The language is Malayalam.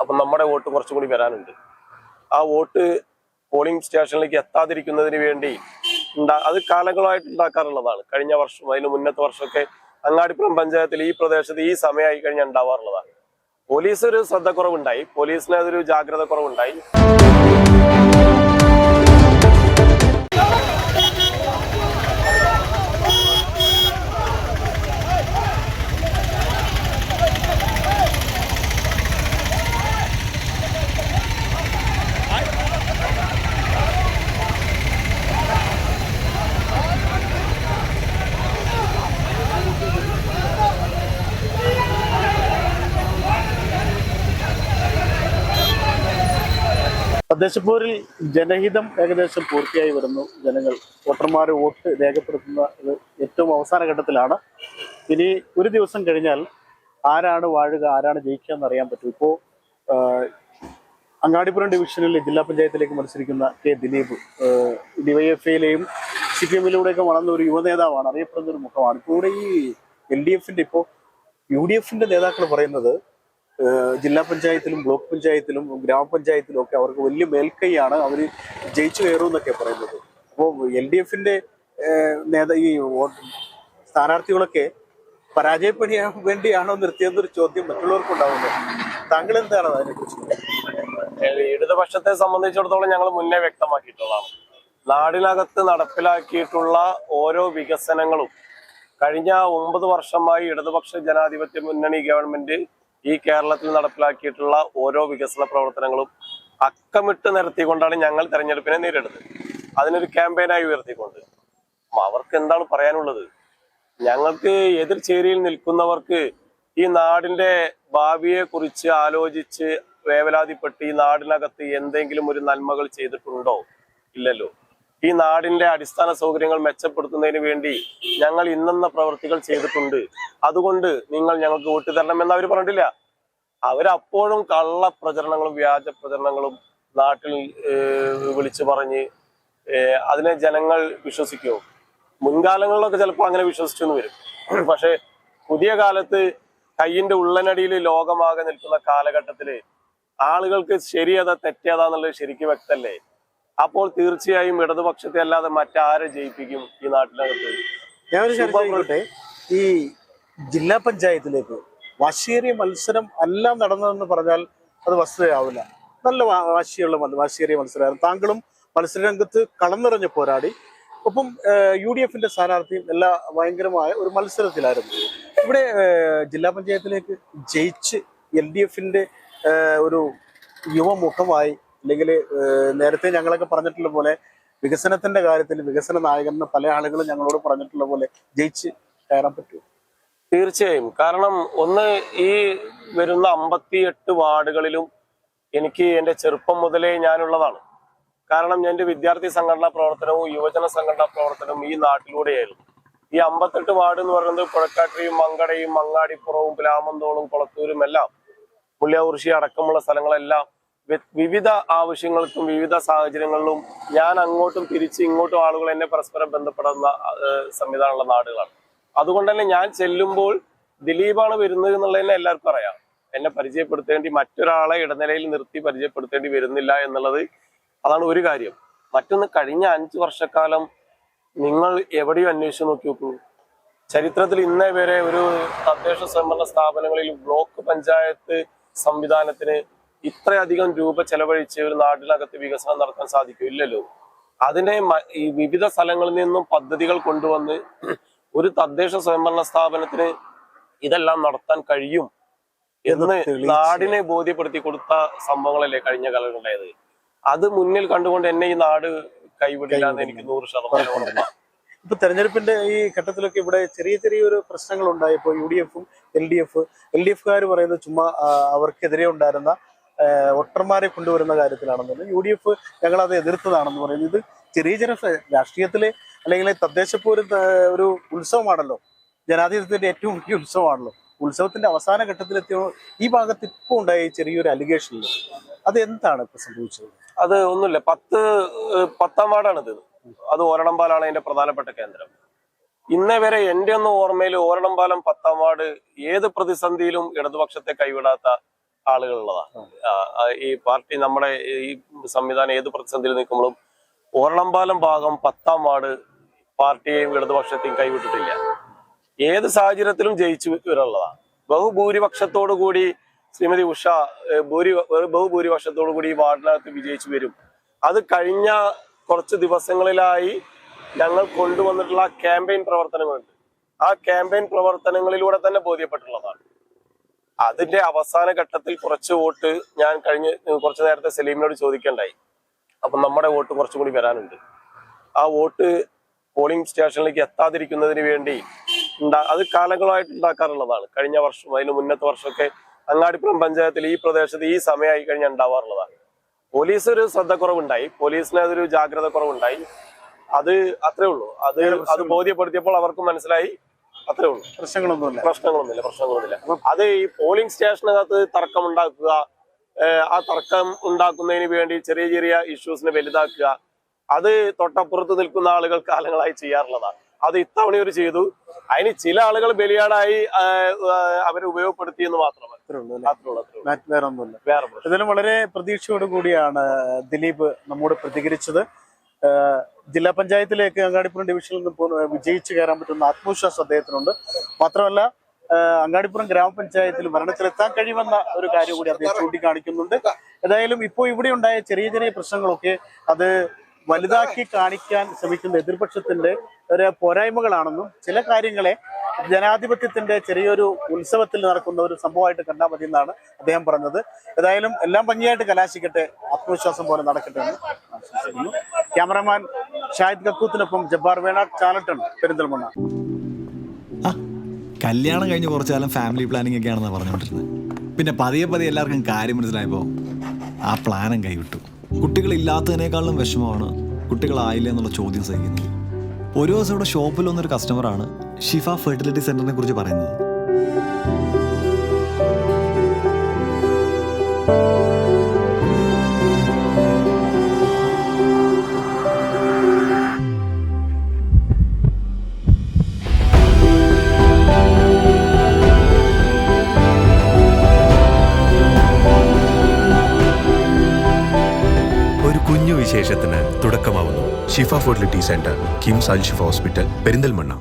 അപ്പം നമ്മുടെ വോട്ട് കുറച്ചും കൂടി വരാനുണ്ട്. ആ വോട്ട് പോളിംഗ് സ്റ്റേഷനിലേക്ക് എത്താതിരിക്കുന്നതിന് വേണ്ടി ഉണ്ടാ- അത് കാലങ്ങളായിട്ട് ഉണ്ടാക്കാറുള്ളതാണ്. കഴിഞ്ഞ വർഷം അതിന് മുന്നത്തെ വർഷമൊക്കെ അങ്ങാടിപ്പുറം പഞ്ചായത്തിൽ ഈ പ്രദേശത്ത് ഈ സമയമായി കഴിഞ്ഞാൽ ഉണ്ടാവാറുള്ളതാണ്. പോലീസ് ഒരു ശ്രദ്ധക്കുറവുണ്ടായി. പോലീസിന് അതൊരു ജാഗ്രത കുറവുണ്ടായി. തദ്ദേശപൂരിൽ ജനഹിതം ഏകദേശം പൂർത്തിയായി വരുന്നു. ജനങ്ങൾ വോട്ടർമാർ വോട്ട് രേഖപ്പെടുത്തുന്ന ഏറ്റവും അവസാന ഘട്ടത്തിലാണ്. ഇനി ഒരു ദിവസം കഴിഞ്ഞാൽ ആരാണ് വാഴുക ആരാണ് ജയിക്കുക എന്ന് അറിയാൻ പറ്റും ഇപ്പോൾ അങ്ങാടിപ്പുറം ഡിവിഷനിൽ ജില്ലാ പഞ്ചായത്തിലേക്ക് മത്സരിക്കുന്ന കെ ദിലീപ് ഡിവൈഎഫ്ഐയിലെയും സി പി എമ്മിലൂടെയൊക്കെ വളർന്ന ഒരു യുവനേതാവാണ് അറിയപ്പെടുന്ന ഒരു മുഖമാണ്. ഇപ്പോൾ ഈ എൽ ഡി എഫിന്റെ ഇപ്പോൾ യു ഡി എഫിന്റെ നേതാക്കൾ പറയുന്നത് ജില്ലാ പഞ്ചായത്തിലും ബ്ലോക്ക് പഞ്ചായത്തിലും ഗ്രാമപഞ്ചായത്തിലും ഒക്കെ അവർക്ക് വലിയ മേൽക്കൈയാണ് അവർ ജയിച്ചു കയറും എന്നൊക്കെ പറയുന്നത്. അപ്പോൾ എൽ ഡി എഫിന്റെ നേതാ ഈ സ്ഥാനാർത്ഥികളൊക്കെ പരാജയപ്പെടിയാൻ വേണ്ടിയാണോ നിർത്തിയെന്നൊരു ചോദ്യം മറ്റുള്ളവർക്കും ഉണ്ടാവുന്നത് താങ്കൾ എന്താണ് അതിനെക്കുറിച്ച് ഇടതുപക്ഷത്തെ സംബന്ധിച്ചിടത്തോളം ഞങ്ങൾ മുന്നേ വ്യക്തമാക്കിയിട്ടുള്ളതാണ്. നാടിനകത്ത് നടപ്പിലാക്കിയിട്ടുള്ള ഓരോ വികസനങ്ങളും കഴിഞ്ഞ ഒമ്പത് വർഷമായി ഇടതുപക്ഷ ജനാധിപത്യ മുന്നണി ഗവൺമെന്റ് ഈ കേരളത്തിൽ നടപ്പിലാക്കിയിട്ടുള്ള ഓരോ വികസന പ്രവർത്തനങ്ങളും അക്കമിട്ട് നിരത്തിക്കൊണ്ടാണ് ഞങ്ങൾ തെരഞ്ഞെടുപ്പിനെ നേരിടുന്നത്. അതിനൊരു ക്യാമ്പയിനായി ഉയർത്തിക്കൊണ്ട്. അവർക്ക് എന്താണ് പറയാനുള്ളത്? ഞങ്ങൾക്ക് എതിർ ചേരിയിൽ നിൽക്കുന്നവർക്ക് ഈ നാടിന്റെ ഭാവിയെ കുറിച്ച് ആലോചിച്ച് വേവലാതിപ്പെട്ട് ഈ നാടിനകത്ത് എന്തെങ്കിലും ഒരു നന്മകൾ ചെയ്തിട്ടുണ്ടോ? ഇല്ലല്ലോ. ഈ നാടിന്റെ അടിസ്ഥാന സൗകര്യങ്ങൾ മെച്ചപ്പെടുത്തുന്നതിന് വേണ്ടി ഞങ്ങൾ ഇന്നെന്ന പ്രവൃത്തികൾ ചെയ്തിട്ടുണ്ട്. അതുകൊണ്ട് നിങ്ങൾ ഞങ്ങൾക്ക് വോട്ട് തരണം എന്ന് അവർ പറഞ്ഞിട്ടില്ല. അവരപ്പോഴും കള്ള പ്രചരണങ്ങളും വ്യാജ പ്രചരണങ്ങളും നാട്ടിൽ വിളിച്ചു പറഞ്ഞ് അതിനെ ജനങ്ങൾ വിശ്വസിക്കുമോ മുൻകാലങ്ങളിലൊക്കെ ചിലപ്പോൾ അങ്ങനെ വിശ്വസിച്ചെന്ന് വരും. പക്ഷെ പുതിയ കാലത്ത് കയ്യിന്റെ ഉള്ളനടിയിൽ ലോകമാകെ നിൽക്കുന്ന കാലഘട്ടത്തിൽ ആളുകൾക്ക് ശരിയതാ തെറ്റേതാന്നുള്ളത് ശരിക്കും വ്യക്തല്ലേ അപ്പോൾ തീർച്ചയായും ഇടതുപക്ഷത്തെ അല്ലാതെ മറ്റാരെ ജയിപ്പിക്കും ഈ നാട്ടിനകത്ത്? ഞാൻ ഈ ജില്ലാ പഞ്ചായത്തിലേക്ക് വാശിയേറിയ മത്സരം എല്ലാം നടന്നതെന്ന് പറഞ്ഞാൽ അത് വസ്തുതയാവില്ല. നല്ല വാശിയുള്ള വാശിയേറിയ മത്സരമായിരുന്നു. താങ്കളും മത്സരരംഗത്ത് കളന്നിറഞ്ഞ് പോരാടി ഒപ്പം യു ഡി എഫിന്റെ സ്ഥാനാർത്ഥിയും എല്ലാ ഭയങ്കരമായ ഒരു മത്സരത്തിലായിരുന്നു. ഇവിടെ ജില്ലാ പഞ്ചായത്തിലേക്ക് ജയിച്ച് എൽ ഡി എഫിന്റെ ഒരു യുവമുഖമായി അല്ലെങ്കിൽ നേരത്തെ ഞങ്ങളൊക്കെ പറഞ്ഞിട്ടുള്ള പോലെ വികസനത്തിന്റെ കാര്യത്തിൽ വികസന നായകൻ പല ആളുകളും ഞങ്ങളോട് പറഞ്ഞിട്ടുള്ള പോലെ ജയിച്ച് കയറാൻ പറ്റുമോ? തീർച്ചയായും. കാരണം ഒന്ന് ഈ വരുന്ന അമ്പത്തിയെട്ട് വാർഡുകളിലും എനിക്ക് എന്റെ ചെറുപ്പം മുതലേ ഞാനുള്ളതാണ്. കാരണം എന്റെ വിദ്യാർത്ഥി സംഘടനാ പ്രവർത്തനവും യുവജന സംഘടനാ പ്രവർത്തനവും ഈ നാട്ടിലൂടെയായിരുന്നു. ഈ അമ്പത്തെട്ട് വാർഡ് എന്ന് പറയുന്നത് പുഴക്കാട്ടിയും മങ്കടയും മങ്ങാടിപ്പുറവും പ്ലാമന്തോളും കുളത്തൂരും എല്ലാം മുള്ളിയാകുറിശി അടക്കമുള്ള സ്ഥലങ്ങളെല്ലാം വിവിധ ആവശ്യങ്ങൾക്കും വിവിധ സാഹചര്യങ്ങളിലും ഞാൻ അങ്ങോട്ടും തിരിച്ച് ഇങ്ങോട്ടും ആളുകൾ എന്നെ പരസ്പരം ബന്ധപ്പെടുന്ന സംവിധാനമുള്ള നാടുകളാണ്. അതുകൊണ്ട് തന്നെ ഞാൻ ചെല്ലുമ്പോൾ ദിലീപാണ് വരുന്നത് എന്നുള്ളത് തന്നെ എല്ലാവർക്കും അറിയാം. എന്നെ പരിചയപ്പെടുത്തേണ്ടി മറ്റൊരാളെ ഇടനിലയിൽ നിർത്തി പരിചയപ്പെടുത്തേണ്ടി വരുന്നില്ല എന്നുള്ളത് അതാണ് ഒരു കാര്യം. മറ്റൊന്ന് കഴിഞ്ഞ അഞ്ച് വർഷക്കാലം നിങ്ങൾ എവിടെയും അന്വേഷിച്ച് നോക്കി നോക്കൂ. ചരിത്രത്തിൽ ഇന്നേ വരെ ഒരു തദ്ദേശ സ്വയംഭരണ സ്ഥാപനങ്ങളിൽ ബ്ലോക്ക് പഞ്ചായത്ത് സംവിധാനത്തിന് ഇത്രയധികം രൂപ ചെലവഴിച്ച് ഒരു നാട്ടിനകത്ത് വികസനം നടത്താൻ സാധിക്കും ഇല്ലല്ലോ. അതിനെ വിവിധ സ്ഥലങ്ങളിൽ നിന്നും പദ്ധതികൾ കൊണ്ടുവന്ന് ഒരു തദ്ദേശ സ്വയംഭരണ സ്ഥാപനത്തിന് ഇതെല്ലാം നടത്താൻ കഴിയും എന്ന്. നാടിനെ ബോധ്യപ്പെടുത്തി കൊടുത്ത സംഭവങ്ങളല്ലേ കഴിഞ്ഞ കാലങ്ങളുണ്ടായത് അത് മുന്നിൽ കണ്ടുകൊണ്ട് എന്നെ ഈ നാട് കൈവിടില്ല എന്ന് എനിക്ക് നൂറ് ശതമാനം ഉറപ്പാണ് ഇപ്പൊ തെരഞ്ഞെടുപ്പിന്റെ ഈ ഘട്ടത്തിലൊക്കെ ഇവിടെ ചെറിയ ചെറിയൊരു പ്രശ്നങ്ങൾ ഉണ്ടായപ്പോൾ യു ഡി എഫും L D F L D എഫുകാർ പറയുന്നത് ചുമ്മാ അവർക്കെതിരെ ഉണ്ടായിരുന്ന വോട്ടർമാരെ കൊണ്ടുവരുന്ന കാര്യത്തിലാണെന്നുള്ളത് യു ഡി എഫ് ഞങ്ങൾ അത് എതിർത്തതാണെന്ന് പറയുന്നത്. ഇത് ചെറിയ ചെറിയ രാഷ്ട്രീയത്തിലെ അല്ലെങ്കിൽ തദ്ദേശപ്പൂര് ഒരു ഉത്സവമാണല്ലോ. ജനാധിപത്യത്തിന്റെ ഏറ്റവും വലിയ ഉത്സവമാണല്ലോ. ഉത്സവത്തിന്റെ അവസാന ഘട്ടത്തിലെത്തിയ ഈ ഭാഗത്ത് ഇപ്പോൾ ഉണ്ടായ ചെറിയൊരു അലിഗേഷൻ അത് എന്താണ് ഇപ്പൊ സംഭവിച്ചത്? അത് ഒന്നുമില്ല. പത്ത് പത്താം വാർഡാണ് ഇത് അത് ഓരണമ്പാലാണ് അതിന്റെ പ്രധാനപ്പെട്ട കേന്ദ്രം. ഇന്നേ വരെ എന്റെ ഒന്നും ഓർമ്മയിൽ ഓരണമ്പാലം പത്താം വാർഡ് ഏത് പ്രതിസന്ധിയിലും ഇടതുപക്ഷത്തെ കൈവിടാത്ത ആളുകളുള്ളതാണ്. ഈ പാർട്ടി നമ്മുടെ ഈ സംവിധാനം ഏത് പ്രതിസന്ധിയിൽ നിൽക്കുമ്പോഴും ഓർളംപാലം ഭാഗം പത്താം വാർഡ് പാർട്ടിയെയും ഇടതുപക്ഷത്തെയും കൈവിട്ടിട്ടില്ല. ഏത് സാഹചര്യത്തിലും ജയിച്ചു വരാനുള്ളതാണ് ബഹുഭൂരിപക്ഷത്തോടു കൂടി ശ്രീമതി ഉഷ ഭൂരി ബഹുഭൂരിപക്ഷത്തോടു കൂടി ഈ വാർഡിനകത്ത് വിജയിച്ചു വരും. അത് കഴിഞ്ഞ കുറച്ച് ദിവസങ്ങളിലായി ഞങ്ങൾ കൊണ്ടുവന്നിട്ടുള്ള ക്യാമ്പയിൻ പ്രവർത്തനങ്ങളുണ്ട്. ആ ക്യാമ്പയിൻ പ്രവർത്തനങ്ങളിലൂടെ തന്നെ ബോധ്യപ്പെട്ടുള്ളതാണ് അതിന്റെ അവസാന ഘട്ടത്തിൽ കുറച്ച് വോട്ട് ഞാൻ കഴിഞ്ഞ് കുറച്ച് നേരത്തെ സലീമിനോട് ചോദിക്കണ്ടായി. അപ്പൊ നമ്മുടെ വോട്ട് കുറച്ചും കൂടി വരാനുണ്ട്. ആ വോട്ട് പോളിംഗ് സ്റ്റേഷനിലേക്ക് എത്താതിരിക്കുന്നതിന് വേണ്ടി ഉണ്ടാ അത് കാലങ്ങളായിട്ട് ഉണ്ടാക്കാറുള്ളതാണ്. കഴിഞ്ഞ വർഷം അതിന് മുന്നത്തെ വർഷമൊക്കെ അങ്ങാടിപ്പുറം പഞ്ചായത്തിൽ ഈ പ്രദേശത്ത് ഈ സമയമായി കഴിഞ്ഞാൽ ഉണ്ടാവാറുള്ളതാണ്. പോലീസ് ഒരു ശ്രദ്ധക്കുറവുണ്ടായി. പോലീസിന് അതൊരു ജാഗ്രത കുറവുണ്ടായി അത് അത്രേ ഉള്ളൂ. അത് അത് ബോധ്യപ്പെടുത്തിയപ്പോൾ അവർക്ക് മനസ്സിലായി. അത്രേ ഉള്ളൂ. പ്രശ്നങ്ങളൊന്നുമില്ല. പ്രശ്നങ്ങളൊന്നുമില്ല പ്രശ്നങ്ങളൊന്നുമില്ല. അത് ഈ പോളിംഗ് സ്റ്റേഷനകത്ത് തർക്കം ഉണ്ടാക്കുക ആ തർക്കം ഉണ്ടാക്കുന്നതിന് വേണ്ടി ചെറിയ ചെറിയ ഇഷ്യൂസിനെ വലുതാക്കുക അത് തൊട്ടപ്പുറത്ത് നിൽക്കുന്ന ആളുകൾ കാലങ്ങളായി ചെയ്യാറുള്ളതാണ് അത് ഇത്തവണ ഒരു ചെയ്തു. അതിന് ചില ആളുകൾ ബലിയാടായി അവരെ ഉപയോഗപ്പെടുത്തി എന്ന് മാത്രമല്ല അത്രേ ഉള്ളൂ അല്ലേ? അത്രേ ഉള്ളൂ അത്രേ ഉള്ളൂ മാറ്റ് വേറെ ഒന്നുമില്ല വളരെ പ്രതീക്ഷയോട് കൂടിയാണ് ദിലീപ് നമ്മോട് പ്രതികരിച്ചത്. ജില്ലാ പഞ്ചായത്തിലേക്ക് അങ്ങാടിപ്പുറം ഡിവിഷനിൽ നിന്ന് വിജയിച്ചു കയറാൻ പറ്റുന്ന ആത്മവിശ്വാസം അദ്ദേഹത്തിനുണ്ട്. മാത്രമല്ല അങ്ങാടിപ്പുറം ഗ്രാമപഞ്ചായത്തിൽ ഭരണത്തിലെത്താൻ കഴിയുമെന്ന ഒരു കാര്യം കൂടി അദ്ദേഹം ചൂണ്ടിക്കാണിക്കുന്നുണ്ട്. ഏതായാലും ഇപ്പോൾ ഇവിടെ ഉണ്ടായ ചെറിയ ചെറിയ പ്രശ്നങ്ങളൊക്കെ അത് വലുതാക്കി കാണിക്കാൻ ശ്രമിക്കുന്ന എതിർപക്ഷത്തിന്റെ ഒരു പോരായ്മകളാണെന്നും ചില കാര്യങ്ങളെ ജനാധിപത്യത്തിന്റെ ചെറിയൊരു ഉത്സവത്തിൽ നടക്കുന്ന ഒരു സംഭവമായിട്ട് കണ്ടാൽ മതി എന്നാണ് അദ്ദേഹം പറഞ്ഞത്. ഏതായാലും എല്ലാം ഭംഗിയായിട്ട് കലാശിക്കട്ടെ. ആത്മവിശ്വാസം പോലെ നടക്കട്ടെ എന്ന് ആശംസിക്കുന്നു. ക്യാമറമാൻ ഷാഹിദ് കക്കൂത്തിനൊപ്പം ജബ്ബാർ വേണാട് ചാലട്ടൺ പെരിന്തൽമണ്ണ. കല്യാണം കഴിഞ്ഞ് കുറച്ചു കാലം ഫാമിലി പ്ലാനിങ് ഒക്കെയാണെന്നാണ് പറഞ്ഞുകൊണ്ടിരുന്നത്. പിന്നെ പതിയെ പതിയെ എല്ലാവർക്കും കാര്യം മനസ്സിലായപ്പോൾ ആ പ്ലാനും കൈവിട്ടു. കുട്ടികളില്ലാത്തതിനേക്കാളും വിഷമമാണ് കുട്ടികളായില്ല എന്നുള്ള ചോദ്യം സഹിക്കുന്നത്. ഒരു ദിവസം ഇവിടെ ഷോപ്പിൽ വന്നൊരു കസ്റ്റമറാണ് ഷിഫ ഫെർട്ടിലിറ്റി സെന്ററിനെ കുറിച്ച് പറയുന്നത്. Shifa fertility centre KIMS Al Shifa hospital Perinthalmanna.